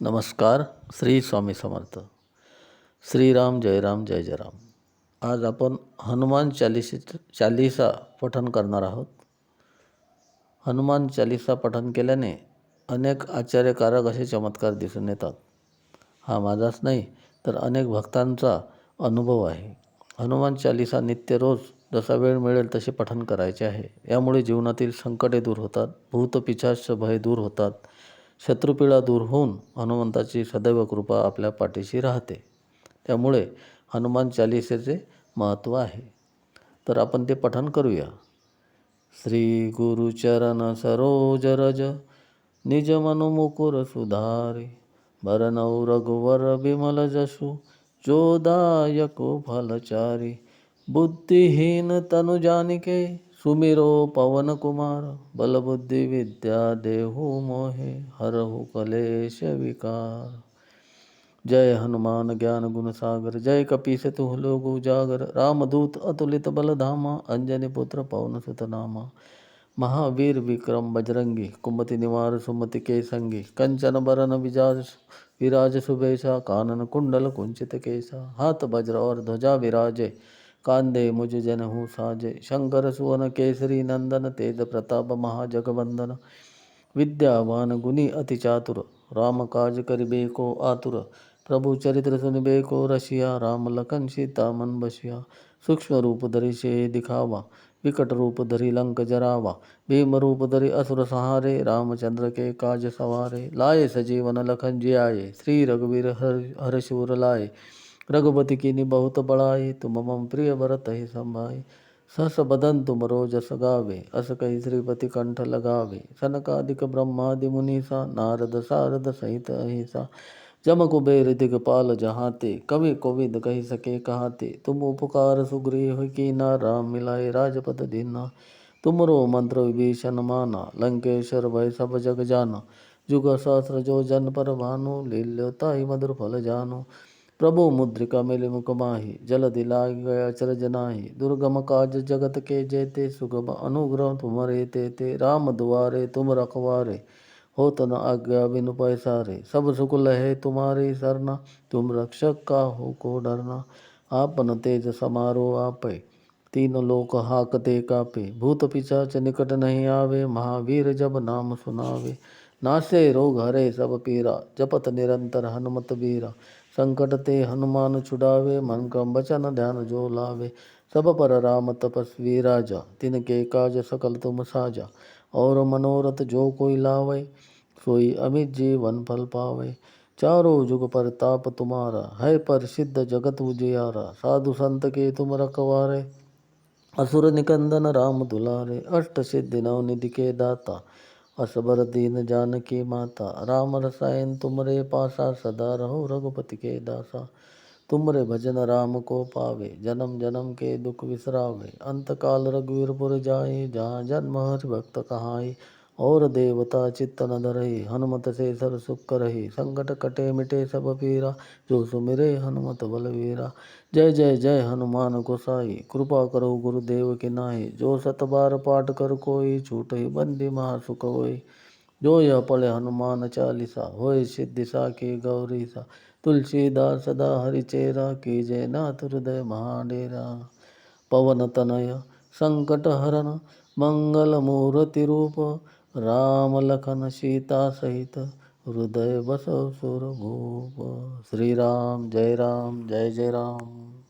नमस्कार श्री स्वामी समर्थ. श्रीराम जयराम जय जयराम आज आपण हनुमान चालिसे चालिसा पठन करणार आहोत. हनुमान चालिसा पठन केल्याने अनेक आश्चर्यकारक असे चमत्कार दिसून येतात. हा माझाच नाही तर अनेक भक्तांचा अनुभव आहे. हनुमान चालिसा नित्य रोज जसा वेळ मिळेल तसे पठन करायचे आहे. यामुळे जीवनातील संकटे दूर होतात भूतपिशाच भय दूर होतात. शत्रुपीडा दूर होऊन हनुमंताची सदैव कृपा आपल्या पाठीशी राहते. त्यामुळे हनुमान चालिसेचे महत्त्व आहे. तर आपण ते पठन करूया. श्री गुरुचरण सरोज रज निज मनु मुकुर सुधारी भरनौ रघुवर बिमल जसु जोदायको फलचारी बुद्धिहीन तनु जानिके सुमिरो पवन कुमार बल बुद्धि विद्या देहु मोहे, हरहु कलेश विकार। जय हनुमान ज्ञान गुण सागर, जय कपीस तुह लोग उजागर। रामदूत अतुलित बल धामा, अंजनी पुत्र पवन सुत नामा। महावीर विक्रम बजरंगी, कुमति निवार सुमति के संगी कंचन बरन विजाज विराज सुबेशा कानन कुंडल कुंचित केसा। हाथ वज्र और ध्वजा विराजे। कांदे मुझ जन साजे। शंकर सुवन केसरी नंदन तेज प्रताप महाजगवंदन। विद्यावान गुनी अति चातुर। राम काज करिबेको आतुर। प्रभु चरित्र सुनिबे को रसिया। राम लखन सीता मन बसिया। सूक्ष्म रूप धरि से दिखावा। विकट रूप धरि लंक जरावा। भीम रूप धरि असुर सहारे। रामचंद्र के काज सवारे। लाए सजीवन लखन जियाए। श्री रघुवीर हर हर्षुर लाए। रघुपति की बहुत बड़ाई, तुम मम प्रिय भरत ही संभाई। सहस बदन तुम रोज गावे अस कही श्रीपति कंठ लगावे। सनकादिक ब्रह्मादि मुनीसा, नारद सारद सहित अहिसा। जम कुबेर दिगपाल जहाते, कवि कोविद कही सके कहाते। तुम उपकार सुग्रीव की ना राम मिलाए राजपद दीना। तुमरो मंत्र विभीषण माना, लंकेश्वर भय सब जग जाना। जुग सहस्र जो जन पर भानु लील्योता ही मधुर फल जानो। प्रभु मुद्रिका मिल मुख माही जल दिला गया चरज नाही। दुर्गम काज जगत के जेते, सुगम अनुग्रह तुम्हारे ते ते राम द्वारे तुम रखवारे हो तन आज्ञा बिनु पैसारे। सब सुख लहे तुम्हारी सरना, तुम रक्षक का हो को डरना। आपन तेज समारो आपे, तीन लोक हाकते कापे। भूत पिशाच निकट नहीं आवे, महावीर जब नाम सुनावे। नासे रोग हरे सब पीरा, जपत निरंतर हनुमत बीरा। संकट ते हनुमान छुड़ावे, मन का बचन ध्यान जो लावे। सब पर राम तपस्वी राजा, तिनके काज सकल तुम साजा। और मनोरथ जो कोई लावे, सोई अमित जीवन फल पावे। चारों जुग पर ताप तुम्हारा, है पर सिद्ध जगत उजियारा। साधु संत के तुम रखवारे, असुर निकंदन राम दुलारे। अष्ट सिद्धि नव निधि के दाता असबर दीन जानकी माता, राम रसायन तुमरे पासा, सदा रहो रघुपति के दासा। तुमरे भजन राम को पावे, जन्म जन्म के दुख विसरावे। अंत काल रघुवीरपुर जाए, जहाँ जन्म हरि भक्त कहाई और देवता चित्त न धरही हनुमत से सर सुख करही संकट कटे मिटे सब पीरा जो सुमिरे हनुमत बलवीरा। जय जय जय हनुमान गोसाई, कृपा करो गुरुदेव के नाई। जो सत बार पाठ कर कोई छूट ही बंदी महासुख होई। जो यह पढ़े हनुमान चालीसा, होय सिद्धि की गौरी सा तुलसीदास सदा हरिचेरा की जय नाथ हृदय महाडेरा पवन तनय, संकट हरण, मंगल मूर्ति रूप राम लखन सीता सहित हृदय बसव सुर भूप। श्री राम जय राम, जय जय राम।